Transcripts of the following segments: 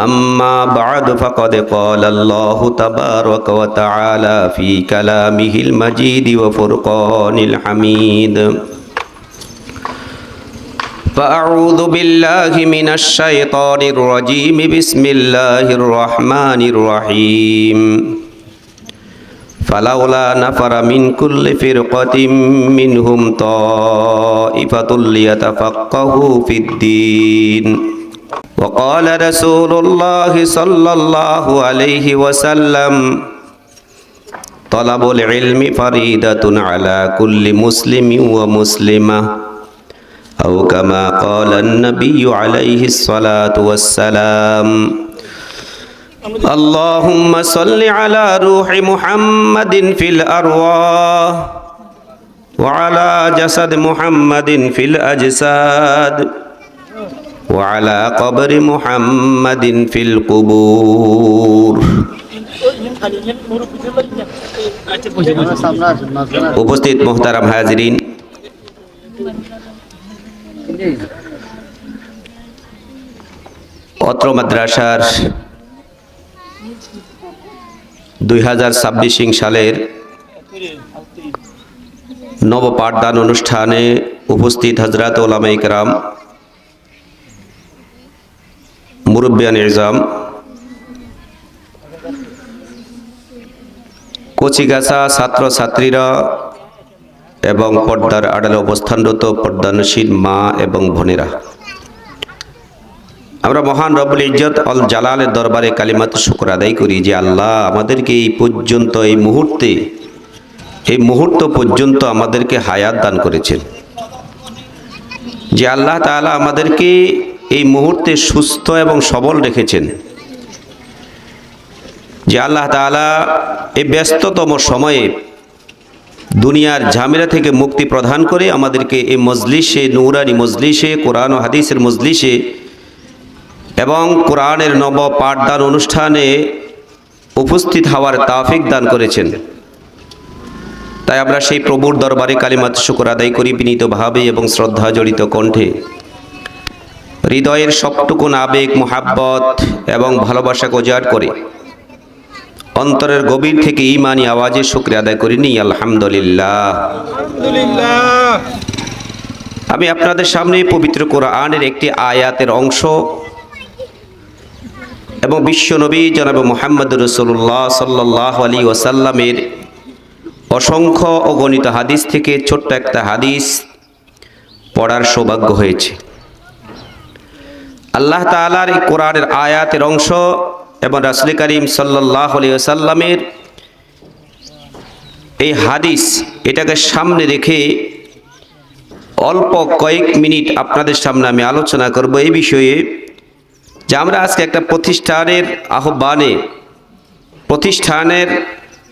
أما بعد فقد قال الله تبارك وتعالى في كلامه المجيد وفرقان الحميد فأعوذ بالله من الشيطان الرجيم بسم الله الرحمن الرحيم فلولا نفر من كل فرقة منهم طائفة ليتفقهوا في الدين وقال رسول الله صلى الله عليه وسلم طلب العلم فريدة على كل مسلم ومسلمة أو كما قال النبي عليه الصلاة والسلام اللهم صل على روح محمد في الأرواح وعلى جسد محمد في الأجساد. وعلى قبر محمد في القبور উপস্থিত মোহতারাম হাজরিন অত্র মাদ্রাসার দুই হাজার ছাব্বিশ সালের নব পাঠদান অনুষ্ঠানে উপস্থিত হজরত ওলামা ইকরাম মুরব্বিয়ান ইজাম কচিগাছা ছাত্রছাত্রীরা এবং পর্দার আড়ালে অবস্থানরত পর্দানশীল মা এবং বোনেরা। আমরা মহান রবুল ইজ্জত অল জালালের দরবারে কালিমাত শুক্র আদায় করি যে আল্লাহ আমাদেরকে এই পর্যন্ত, এই মুহূর্তে, এই মুহূর্ত পর্যন্ত আমাদেরকে হায়াত দান করেছেন। যে আল্লাহ তাআলা আমাদেরকে এই মুহূর্তে সুস্থ এবং সবল রেখেছেন। যে আল্লাহ তাআলা এই ব্যস্ততম সময়ে দুনিয়ার ঝামেলা থেকে মুক্তি প্রদান করে আমাদেরকে এই মজলিসে, নৌরানি মজলিসে, কোরআন ও হাদিসের মজলিসে এবং কোরআনের নব পাঠদান অনুষ্ঠানে উপস্থিত হওয়ার তাফিক দান করেছেন। তাই আমরা সেই প্রভুর দরবারে কালিমাত শুকর আদায় করি বিনীতভাবে এবং শ্রদ্ধা জড়িত কণ্ঠে। হৃদয়ের সবটুকুন আবেগ মোহাব্বত এবং ভালোবাসাকে উজাড় করে। অন্তরের গভীর থেকে ইমানি আওয়াজে শুক্রিয়া আদায় করিনি আলহামদুলিল্লাহ। আমি আপনাদের সামনে পবিত্র কোরআনের একটি আয়াতের অংশ এবং বিশ্বনবী জনাব মোহাম্মদ রসুল্লাহ সাল্লাহ আলী ওসাল্লামের অসংখ্য অগণিত হাদিস থেকে ছোট্ট একটা হাদিস পড়ার সৌভাগ্য হয়েছে। আল্লাহ তালার এই কোরআনের আয়াতের অংশ এবং রাসুল করিম সাল্লাহ আলী ওসাল্লামের এই হাদিস, এটাকে সামনে রেখে অল্প কয়েক মিনিট আপনাদের সামনে আমি আলোচনা করব এই বিষয়ে যে আমরা আজকে একটা প্রতিষ্ঠানের আহ্বানে, প্রতিষ্ঠানের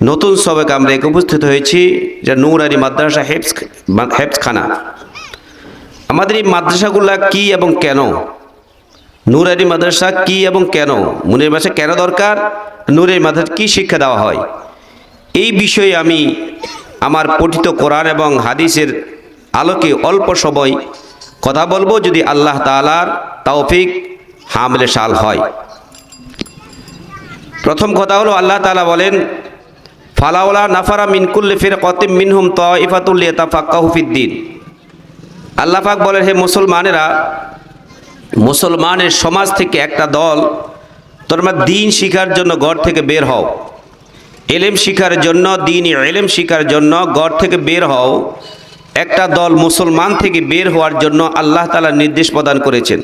নতুন সবাইকে আমরা এক উপস্থিত হয়েছি, যা নৌরানি মাদ্রাসা হেফস হেফসখানা আমাদের এই মাদ্রাসাগুলা কি এবং কেন? নুরানি মাদ্রাসা কি এবং কেন? মুনের মাসে কেন দরকার? নূরের মাদ্রাসা কি শিক্ষা দেওয়া হয়? এই বিষয়ে আমি আমার পঠিত কোরআন এবং হাদিসের আলোকে অল্প সময় কথা বলব যদি আল্লাহ তালার তাওফিক হামলে সাল হয়। প্রথম কথা হলো আল্লাহ তালা বলেন, ফালাউলা নাফারা মিনকুল্লে ফির কতিম মিনহুম ত ইফাতুল্লিয়া তাফাক্কাহুফিদ্দিন আল্লাহ পাক বলেন, হে মুসলমানেরা মুসলমানের সমাজ থেকে একটা দল তোমরা দিন শিখার জন্য ঘর থেকে বের হও। এলেম শিখার জন্য দিন এলেম শিখার জন্য ঘর থেকে বের হও। একটা দল মুসলমান থেকে বের হওয়ার জন্য আল্লাহ তালা নির্দেশ প্রদান করেছেন।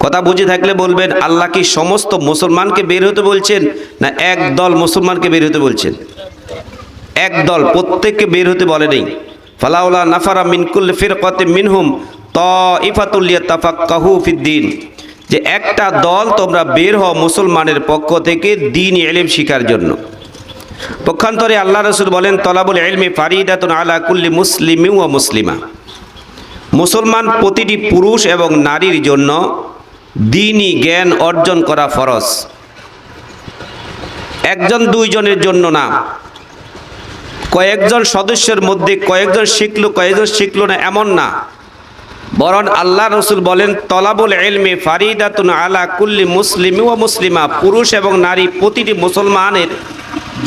কথা বুঝে থাকলে বলবেন, আল্লাহ কি সমস্ত মুসলমানকে বের হতে বলছেন, না এক দল মুসলমানকে বের হতে বলছেন? এক দল প্রত্যেককে বের হতে বলে নেই। ফালাউলা নাফারা মিনকুল ফিরকতে মিনহুম তাফাক্কাহু ফিদ্দিন যে একটা দল তোমরা বের হও মুসলমানের পক্ষ থেকে দিন এলেম শিকার জন্য। পক্ষান্তরে আল্লাহ রসুল বলেন, তলাবুল এলমি ফারিদাতুন আলা কুল্লি মুসলিম ও মুসলিমা। মুসলমান প্রতিটি পুরুষ এবং নারীর জন্য দিনই জ্ঞান অর্জন করা ফরজ। একজন দুইজনের জন্য না। কয়েকজন সদস্যের মধ্যে কয়েকজন শিখলো কয়েকজন শিখলো না, এমন না। বরং আল্লাহ রসুল বলেন, তলাবুল এলমে ফারিদাতুন আলা কুল্লি মুসলিম ও মুসলিমা, পুরুষ এবং নারী প্রতিটি মুসলমানের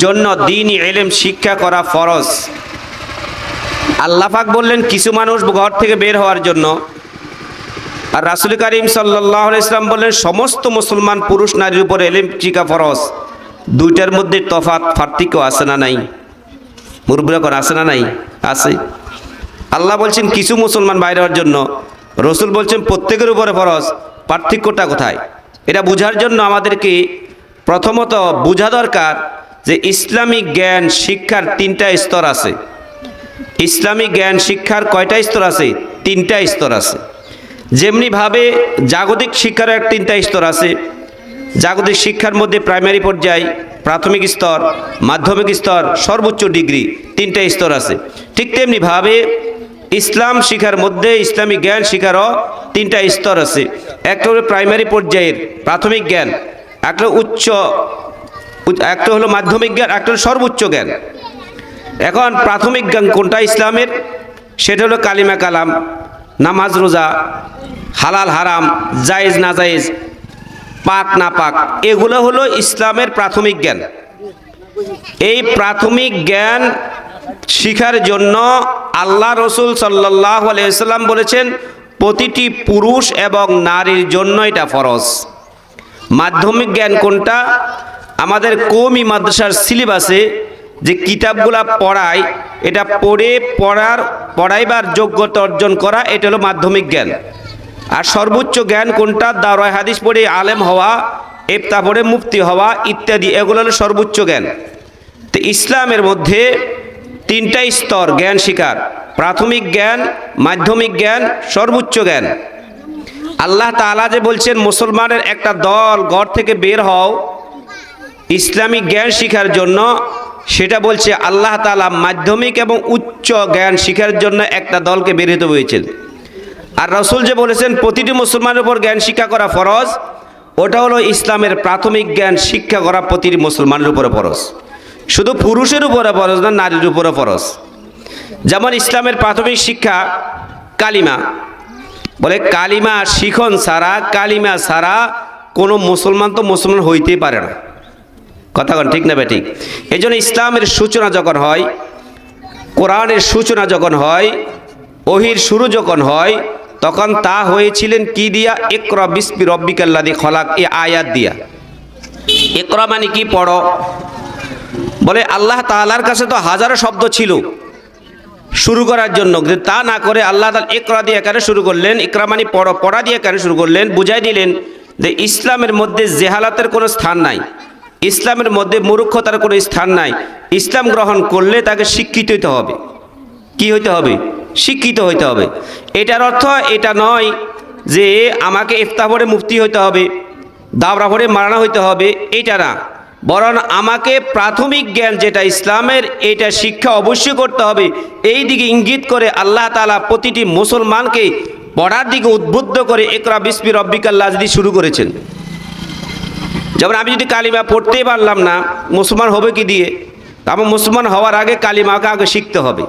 জন্য দিনই এলেম শিক্ষা করা ফরজ। আল্লাহাক বললেন, কিছু মানুষ ঘর থেকে বের হওয়ার জন্য। আর রাসুল করিম সাল্লাহ ইসলাম বললেন, সমস্ত মুসলমান পুরুষ নারীর উপর এলেম শিক্ষা ফরজ। দুইটার মধ্যে তফাত পার্থক্য আছে না নাই? মুরব্বীরা আছে না নাই? আছে। আল্লাহ বলছেন কিছু মুসলমান বাইরে হওয়ার জন্য, রসুল বলছেন প্রত্যেকের উপরে ফরজ, পার্থক্যটা কোথায়? এটা বোঝার জন্য আমাদেরকে প্রথমত বোঝা দরকার যে ইসলামিক জ্ঞান শিক্ষার তিনটা স্তর আছে। ইসলামিক জ্ঞান শিক্ষার কয়টা স্তর আছে? তিনটা স্তর আছে। যেমনিভাবে জাগতিক শিক্ষারও এক তিনটা স্তর আছে। জাগতিক শিক্ষার মধ্যে প্রাইমারি পর্যায়, প্রাথমিক স্তর, মাধ্যমিক স্তর, সর্বোচ্চ ডিগ্রি তিনটা স্তর আছে। ঠিক তেমনিভাবে ইসলাম শিখার মধ্যে ইসলামিক জ্ঞান শিখারও তিনটা স্তর আছে। একটা হলো প্রাইমারি পর্যায়ের প্রাথমিক জ্ঞান একটা উচ্চ উচ্চ- একটা হলো মাধ্যমিক জ্ঞান একটা হলো সর্বোচ্চ জ্ঞান। এখন প্রাথমিক জ্ঞান কোনটা ইসলামের? সেটা হলো কালিমা কালাম, নামাজ রোজা, হালাল হারাম, জায়েজ না জায়েজ, পাক না পাক, এগুলো হলো ইসলামের প্রাথমিক জ্ঞান। এই প্রাথমিক জ্ঞান শিখার জন্য আল্লাহ রসুল সাল্লাহ আলাইসাল্লাম বলেছেন, প্রতিটি পুরুষ এবং নারীর জন্য এটা ফরজ। মাধ্যমিক জ্ঞান কোনটা? আমাদের কৌমি মাদ্রাসার সিলেবাসে যে কিতাবগুলা পড়ায়, এটা পড়ে পড়ার, পড়াইবার যোগ্যতা অর্জন করা, এটা হলো মাধ্যমিক জ্ঞান। আর সর্বোচ্চ জ্ঞান কোনটা? দাওরায় হাদিস পড়ে আলেম হওয়া এফতা পড়ে মুক্তি হওয়া ইত্যাদি, এগুলো হলো সর্বোচ্চ জ্ঞান। তো ইসলামের মধ্যে তিনটা স্তর, জ্ঞান শিকার। প্রাথমিক জ্ঞান, মাধ্যমিক জ্ঞান, সর্বোচ্চ জ্ঞান। আল্লাহ তাআলা যে বলছেন, মুসলমানের একটা দল, ঘর থেকে বের হও, ইসলামিক জ্ঞান শিখার জন্য। সেটা বলছে, আল্লাহ তাআলা মাধ্যমিক এবং উচ্চ জ্ঞান শিখার জন্য একটা দলকে বের হতে হয়েছেন আর রসুল যে বলেছেন, প্রতিটি মুসলমানের উপর জ্ঞান শিক্ষা করা ফরজ। ওটা হলো ইসলামের প্রাথমিক জ্ঞান শিক্ষা করা প্রতিটি মুসলমানের উপরে ফরজ। শুধু পুরুষের উপরে ফরজ না, নারীর উপরে ফরজ। যেমন ইসলামের প্রাথমিক শিক্ষা, কালিমা। বলে কালিমা শিখন সারা কালিমা ছাড়া কোনো মুসলমান তো মুসলমান হইতেই পারে না। কথা কন, ঠিক না বে ঠিক? এই জন্য ইসলামের সূচনা যখন হয়, কোরআনের সূচনা যখন হয়, ওহির শুরু যখন হয়, তখন তা হয়েছিলেন কি দিয়া? একরা বিসপি রব্বিকাল্লাদি খলাক এ আয়াত দিয়া। একরা মানে কি? পড়ো। বলে আল্লাহ তাআলার কাছে তো হাজারো শব্দ ছিল শুরু করার জন্য। তা না করে আল্লাহ তাআলা একরা দিয়ে কেন শুরু করলেন? ইকরা মানে পড়ো, পড়া দিয়ে কেন শুরু করলেন? বুঝাই দিলেন যে ইসলামের মধ্যে জেহালাতের কোনো স্থান নাই। ইসলামের মধ্যে মূর্খতার কোনো স্থান নাই। ইসলাম গ্রহণ করলে তাকে শিক্ষিত হইতে হবে। কি হইতে হবে? শিক্ষিত হইতে হবে। এটার অর্থ এটা নয় যে আমাকে ইফতা পড়ে মুফতি হইতে হবে দাবরা পড়ে মারানা হইতে হবে, এটা না। বরং আমাকে প্রাথমিক জ্ঞান যেটা ইসলামের এটা শিক্ষা অবশ্যই করতে হবে। এই দিকে ইঙ্গিত করে আল্লাহ তালা প্রতিটি মুসলমানকে পড়ার দিকে উদ্বুদ্ধ করে একরা বিসমি রব্বিকাল্লাহ যদি শুরু করেছেন। যেমন আমি যদি কালিমা পড়তেই পারলাম না, মুসলমান হবে কি দিয়ে? আমার মুসলমান হওয়ার আগে কালিমাকে আগে শিখতে হবে।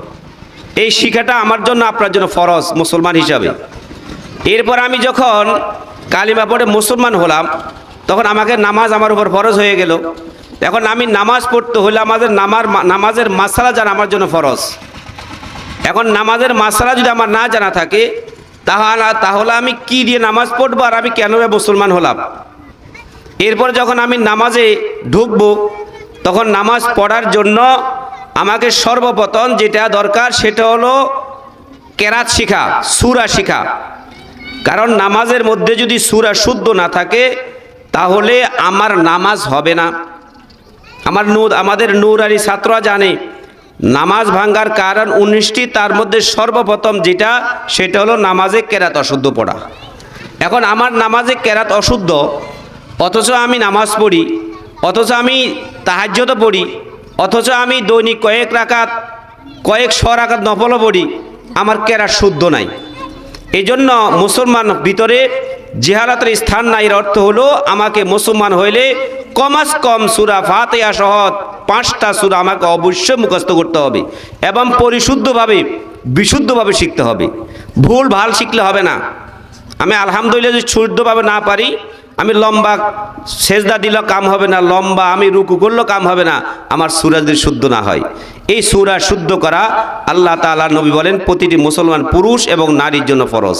এই শিখাটা আমার জন্য, আপনার জন্য ফরজ মুসলমান হিসাবে। এরপর আমি যখন কালিমা পড়ে মুসলমান হলাম তখন আমাকে নামাজ আমার উপর ফরজ হয়ে গেল। এখন আমি নামাজ পড়তে হলে আমাদের নামার নামাজের মাসালা জানা আমার জন্য ফরজ। এখন নামাজের মাসালা যদি আমার না জানা থাকে তাহলে তাহলে আমি কি দিয়ে নামাজ পড়ব আর আমি কেন মুসলমান হলাম? এরপর যখন আমি নামাজে ঢুকবো, তখন নামাজ পড়ার জন্য আমাকে সর্বপ্রথম যেটা দরকার সেটা হলো কেরাত শিখা, সুরা শিখা। কারণ নামাজের মধ্যে যদি সুরা শুদ্ধ না থাকে তাহলে আমার নামাজ হবে না। আমার নূর, আমাদের নূরারি ছাত্ররা জানে, নামাজ ভাঙ্গার কারণ উনিশটি, তার মধ্যে সর্বপ্রথম যেটা, সেটা হলো নামাজে কেরাত অশুদ্ধ পড়া। এখন আমার নামাজে কেরাত অশুদ্ধ, অথচ আমি নামাজ পড়ি, অথচ আমি তাহাজ্যত পড়ি, অথচ আমি দৈনিক কয়েক রাকাত, কয়েক শ রাকাত নফলও পড়ি, আমার কেরাত শুদ্ধ নাই। এই জন্য মুসলমান ভিতরে জেহালাতের স্থান নাই, এর অর্থ হলো আমাকে মুসলমান হইলে কমাস কম সুরা ফাতেয়া সহ পাঁচটা সুরা আমাকে অবশ্যই মুখস্থ করতে হবে এবং পরিশুদ্ধভাবে, বিশুদ্ধভাবে শিখতে হবে। ভুল, ভালো শিখলে হবে না। আমি আলহামদুলিল্লাহ যদি শুদ্ধভাবে না পারি, আমি লম্বা সেজদা দিলেও কাম হবে না, লম্বা আমি রুকু করলেও কাম হবে না, আমার সুরা যদি শুদ্ধ না হয়। এই সুরা শুদ্ধ করা আল্লাহ তাআলা নবী বলেন, প্রতিটি মুসলমান পুরুষ এবং নারীর জন্য ফরজ।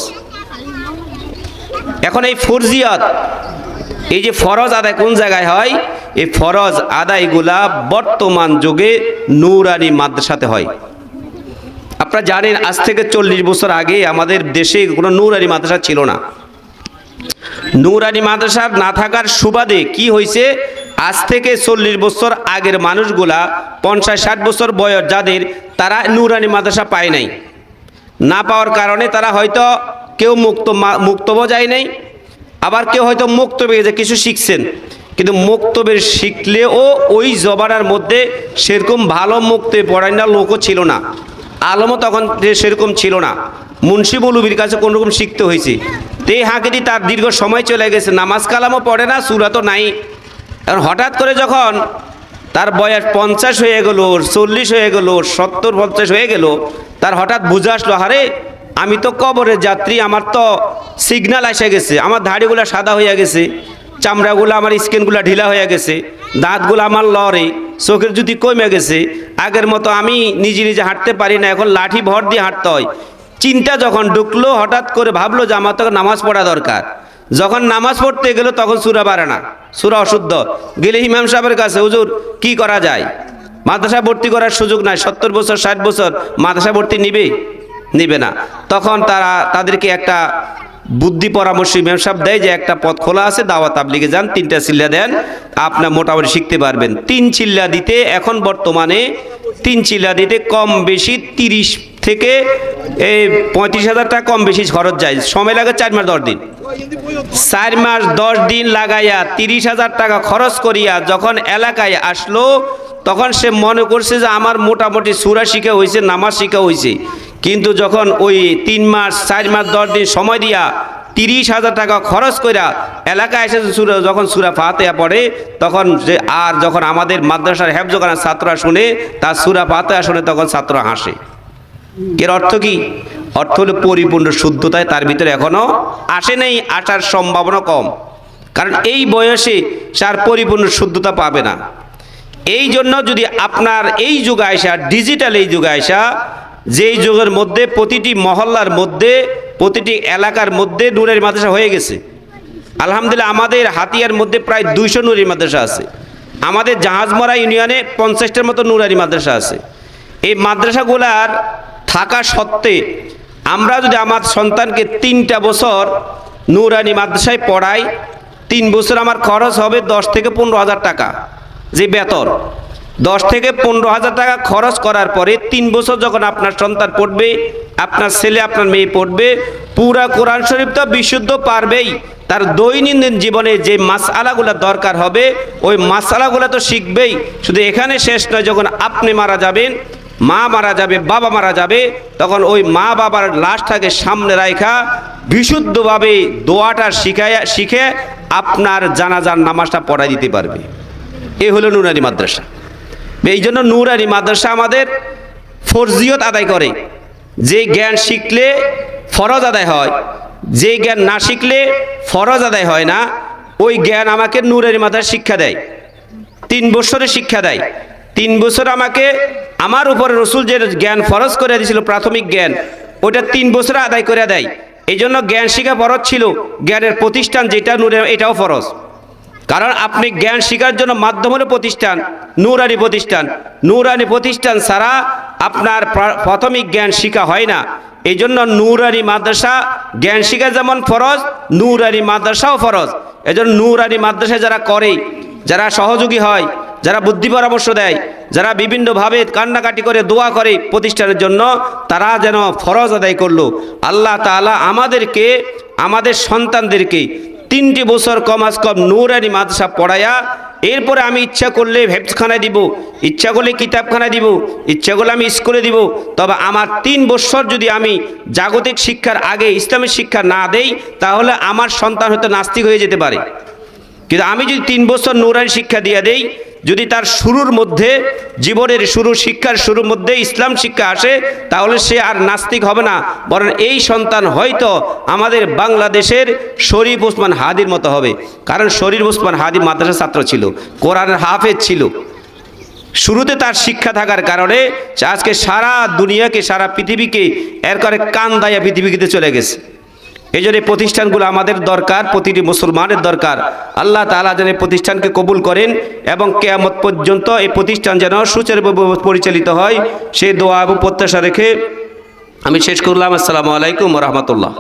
এখন এই ফরজিয়াত, এই যে ফরজ আদায় কোন জায়গায় হয়? এই ফরজ আদায়গুলা বর্তমান যুগে নূরানি মাদ্রাসাতে হয়। আপনারা জানেন, আজ থেকে চল্লিশ বছর আগে আমাদের দেশে কোনো নূরানি মাদ্রাসা ছিল না। নূরানি মাদ্রাসা না থাকার সুবাদে কি হয়েছে? আজ থেকে চল্লিশ বছর আগের মানুষগুলা, পঞ্চাশ ষাট বছর বয়স যাদের, তারা নূরানি মাদ্রাসা পায় নাই। না পাওয়ার কারণে তারা হয়তো কেউ মুক্ত মুক্তব যায় নাই। আবার কেউ হয়তো মুক্ত পেয়ে কিছু শিখছেন। কিন্তু মুক্তবের শিখলেও ওই জবানার মধ্যে সেরকম ভালো মুক্তে পড়ায় না, লোকও ছিল না। আলমও তখন যে সেরকম ছিল না। মুন্সি বলুবির কাছে কোন রকম শিখতে হয়েছে। তে হাঁকেদি তার দীর্ঘ সময় চলে গেছে, নামাজ কালামও পড়ে না, সুরা তো নাই। কারণ হঠাৎ করে যখন তার বয়স পঞ্চাশ হয়ে গেল, চল্লিশ হয়ে গেল, সত্তর, পঞ্চাশ হয়ে গেল, তার হঠাৎ বুঝে আসলো, আরে আমি তো কবরের যাত্রী, আমার তো সিগন্যাল এসে গেছে। আমার ধাড়িগুলো সাদা হয়ে গেছে, চামড়াগুলো আমার স্কিনগুলো ঢিলা হয়ে গেছে, দাঁতগুলো আমার লড়ে চোখের যদি কমে গেছে। আগের মতো আমি নিজে নিজে হাঁটতে পারি না, এখন লাঠি ভর দিয়ে হাঁটতে হয়। চিন্তা যখন ঢুকলো, হঠাৎ করে ভাবলো যে আমার তখন নামাজ পড়া দরকার। যখন নামাজ পড়তে গেলো, তখন সুরা পারে না সুরা অশুদ্ধ। গেলে ইমাম সাহেবের কাছে, হুজুর, কি করা যায়? মাদ্রাসা ভর্তি করার সুযোগ নাই, সত্তর বছর, ষাট বছর মাদ্রাসা ভর্তি নিবে? নিবে না। তখন তারা তাদেরকে একটা বুদ্ধি পরামর্শ ইমাম সাহেব দেয় যে একটা পথ খোলা আছে, দাওয়াত তাবলিগে যান, তিনটা চিল্লা দেন আপনার মোটামুটি শিখতে পারবেন। তিন চিল্লা দিতে এখন বর্তমানে তিন চিল্লা দিতে কম বেশি তিরিশ থেকে এই পঁয়ত্রিশ হাজার টাকা কম বেশি খরচ যায়। সময় লাগে চার মাস দশ দিন। চার মাস দশ দিন লাগাইয়া তিরিশ হাজার টাকা খরচ করিয়া যখন এলাকায় আসলো, তখন সে মনে করছে যে আমার মোটামুটি সুরা শিখা হয়েছে নামাজ শিখা হয়েছে কিন্তু যখন ওই তিন মাস, চার মাস, দশ দিন সময় দিয়া তিরিশ হাজার টাকা খরচ কইরা এলাকায় এসে সুরা যখন সুরা ফাতেহা পড়ে, তখন যে আর যখন আমাদের মাদ্রাসার হেফজখানার ছাত্ররা শুনে, তার সুরা ফাতেহা শুনে তখন ছাত্র হাসে। এর অর্থ কি? অর্থ হলো পরিপূর্ণ শুদ্ধতায় তার ভিতরে এখনও আসে নেই, আসার সম্ভাবনা কম। কারণ এই বয়সে তার পরিপূর্ণ শুদ্ধতা পাবে না। এই জন্য যদি আপনার এই যুগে আসা ডিজিটাল এই যুগে আসা যেই যুগের মধ্যে প্রতিটি মহল্লার মধ্যে, প্রতিটি এলাকার মধ্যে নূরের মাদ্রাসা হয়ে গেছে। আলহামদুলিল্লাহ, আমাদের হাতিয়ার মধ্যে প্রায় দুইশো নুরি মাদ্রাসা আছে। আমাদের জাহাজমরা ইউনিয়নে পঞ্চাশটার মতো নুরানি মাদ্রাসা আছে। এই মাদ্রাসাগুলার থাকা সত্ত্বে আমরা যদি আমার সন্তানকে তিনটা বছর নুরানি মাদ্রাসায় পড়াই, তিন বছর আমার খরচ হবে দশ থেকে পনেরো হাজার টাকা, যে বেতন। দশ থেকে পনেরো হাজার টাকা খরচ করার পরে তিন বছর যখন আপনার সন্তান পড়বে, আপনার ছেলে, আপনার মেয়ে পড়বে, পুরা কোরআন শরীফ তো বিশুদ্ধ পারবেই। তার দৈনন্দিন জীবনে যে মাসআলাগুলো দরকার হবে, ওই মাসআলাগুলো তো শিখবেই। শুধু এখানে শেষ নয়, যখন আপনি মারা যাবেন, মা মারা যাবে, বাবা মারা যাবে, তখন ওই মা বাবার লাশটাকে সামনে রাখা বিশুদ্ধভাবে দোয়াটা শিখায়, শিখে আপনার জানাজার নামাজটা পড়াই দিতে পারবে। এ হলো নুরানি মাদ্রাসা। এই জন্য নুরানি মাদ্রাসা আমাদের ফরজিয়ত আদায় করে। যে জ্ঞান শিখলে ফরজ আদায় হয়, যে জ্ঞান না শিখলে ফরজ আদায় হয় না, ওই জ্ঞান আমাকে নুরানি মাদ্রাসা শিক্ষা দেয়। তিন বছরের শিক্ষা দেয়। তিন বছর আমাকে আমার উপরে রসুল যে জ্ঞান ফরজ করে দিয়েছিল, প্রাথমিক জ্ঞান, ওটা তিন বছর আদায় করে দেয়। এই জন্য জ্ঞান শিখা ফরজ ছিল। জ্ঞানের প্রতিষ্ঠান যেটা নূরে এটাও ফরজ। কারণ আপনি জ্ঞান শিখার জন্য মাধ্যম হলো প্রতিষ্ঠান, নূরানি প্রতিষ্ঠান। নূরানি প্রতিষ্ঠান ছাড়া আপনার প্রাথমিক জ্ঞান শিখা হয় না। এই জন্য নূরানি মাদ্রাসা, জ্ঞান শিখা যেমন ফরজ, নূরানি মাদ্রাসাও ফরজ। এই জন্য নূরানি মাদ্রাসা যারা করে, যারা সহযোগী হয়, যারা বুদ্ধি পরামর্শ দেয়, যারা বিভিন্নভাবে কান্নাকাটি করে দোয়া করে প্রতিষ্ঠানের জন্য, তারা যেন ফরজ আদায় করল। আল্লাহ তাআলা আমাদেরকে, আমাদের সন্তানদেরকে তিনটি বছর কম আজ কম নূরানি মাদ্রাসা পড়ায়া এরপরে আমি ইচ্ছা করলে ভেবসখানায় দিব, ইচ্ছা করলে কিতাবখানায় দিব, ইচ্ছা করলে আমি স্কুলে দিব। তবে আমার তিন বছর যদি আমি জাগতিক শিক্ষার আগে ইসলামের শিক্ষা না দেই, তাহলে আমার সন্তান হয়তো নাস্তিক হয়ে যেতে পারে। কিন্তু আমি যদি তিন বছর নূরানি শিক্ষা দিয়ে দেই যদি তার শুরুর মধ্যে, জীবনের শুরু, শিক্ষার শুরুর মধ্যে ইসলাম শিক্ষা আসে, তাহলে সে আর নাস্তিক হবে না। বরং এই সন্তান হয়তো আমাদের বাংলাদেশের শরীফ ওসমান হাদির মতো হবে। কারণ শরীফ ওসমান হাদি মাদ্রাসা ছাত্র ছিল, কোরআনের হাফেজ ছিল। শুরুতে তার শিক্ষা থাকার কারণে আজকে সারা দুনিয়াকে, সারা পৃথিবীকে এর করে কান দায়া পৃথিবীতে চলে গেছে। এই জন্য প্রতিষ্ঠানগুলো আমাদের দরকার, প্রতিটি মুসলমানের দরকার। আল্লাহ তালা যেন প্রতিষ্ঠানকে কবুল করেন এবং কেয়ামত পর্যন্ত এই প্রতিষ্ঠান যেন সুচারুভাবে পরিচালিত হয়, সেই দোয়া এবং প্রত্যাশা রেখে আমি শেষ করলাম। আসসালামু আলাইকুম রহমতুল্লাহ।